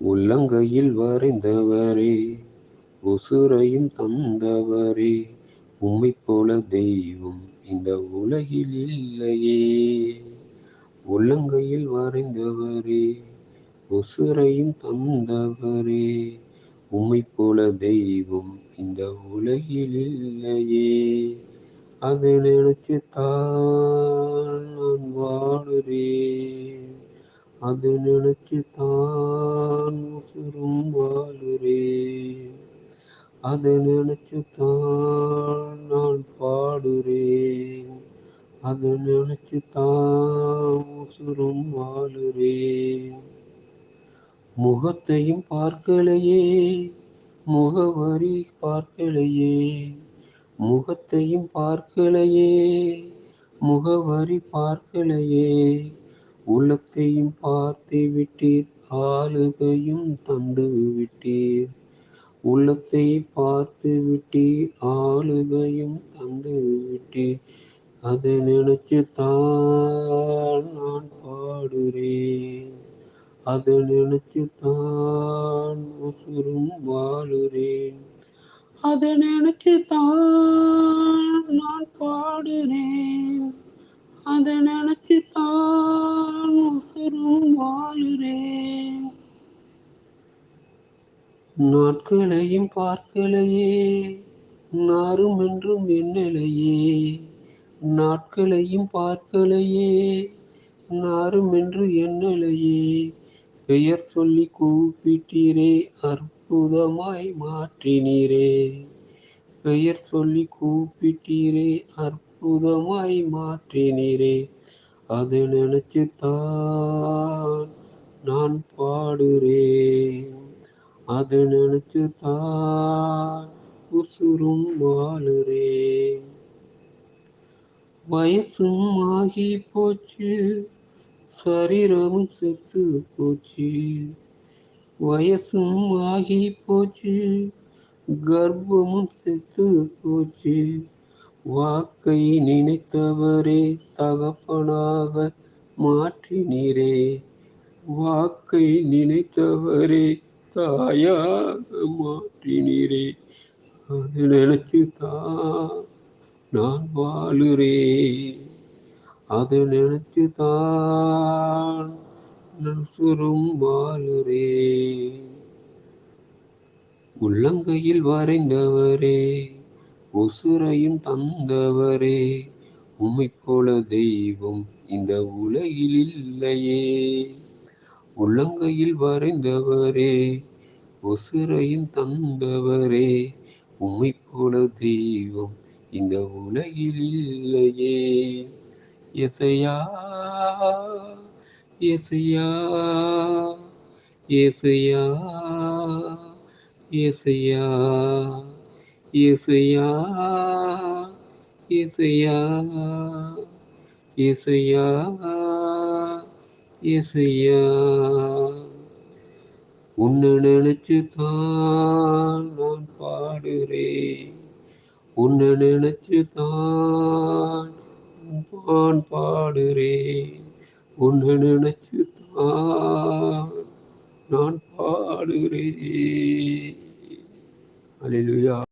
உள்ளங்கையில் வரைந்தவரே உசுரையும் தந்தவரே உம்மை போல தெய்வம் இந்த உலகில் இல்லையே. உள்ளங்கையில் வரைந்தவரே உசுரையும் தந்தவரே உம்மை போல தெய்வம் இந்த உலகில் இல்லையே. அது நினைச்சுத்தான் நான் வாழுறேன். அது நினைச்சுத்தான் உசுரும் வாழுறேன் அது நினைச்சுத்தான் நான் பாடுறேன் அது நினைச்சுத்தான் உசுரும் வாழுறேன் முகத்தையும் பார்க்கலையே முகவரி பார்க்கலையே. முகத்தையும் பார்க்கலையே முகவரி பார்க்கலையே. உள்ளத்தையும் பார்த்து விட்டீர் ஆளுகையும் தந்து விட்டீர். உள்ளத்தை பார்த்து விட்டீர் ஆளுகையும் தந்து விட்டீர். அதை நினைச்சு தான் நான் பாடுறேன். அதை நினைச்சு தான் உசுரும் வாழுறேன். அதை நினைச்சு தான் நான் பாடுறேன். அதை நினைச்சு தான் நாட்களையும் பார்க்கலையே நாரும் என்றும் என்னலையே நாட்களையும் பார்க்கலையே நாரும் என்று என்னலையே பெயர் சொல்லி கூப்பிட்டீரே அற்புதமாய் மாற்றினீரே. பெயர் சொல்லி கூப்பிட்டீரே அற்புதமாய் மாற்றினீரே. அதை நினைச்சுத்தான் நான் பாடுறேன். அது நினைச்சு தான் உசுரும் வாழுறேன் வயசும் ஆகி போச்சு சரீரமும் செத்து போச்சு. வயசும் ஆகி போச்சு கர்ப்பமும் செத்து போச்சு. வாக்கை நினைத்தவரே தகப்பனாக மாற்றினீரே. வாக்கை நினைத்தவரே தாயாக மாற்றினீரே. அது நினைச்சு தான் நான் வாழுறேன். அதை நினைச்சு தான் சுரும் வாழுறே உள்ளங்கையில் வரைந்தவரே உசுரையும் தந்தவரே உம்மை போல தெய்வம் இந்த உலகில் இல்லையே. உள்ளங்கையில் வரைந்தவரே உசுரையும் தந்தவரே உம்மை போல தெய்வம் இந்த உலகில் இல்லையே. எசையா எசையா எசையா எசையா எசையா எசையா எசையா எசையா உன்னை நினைச்சு தான் நான் பாடுறேன். உன்னை நினைச்சு தான் நான் பாடுறேன். உன்னை நினைச்சு தான் நான் பாடுறேன். அல்லேலூயா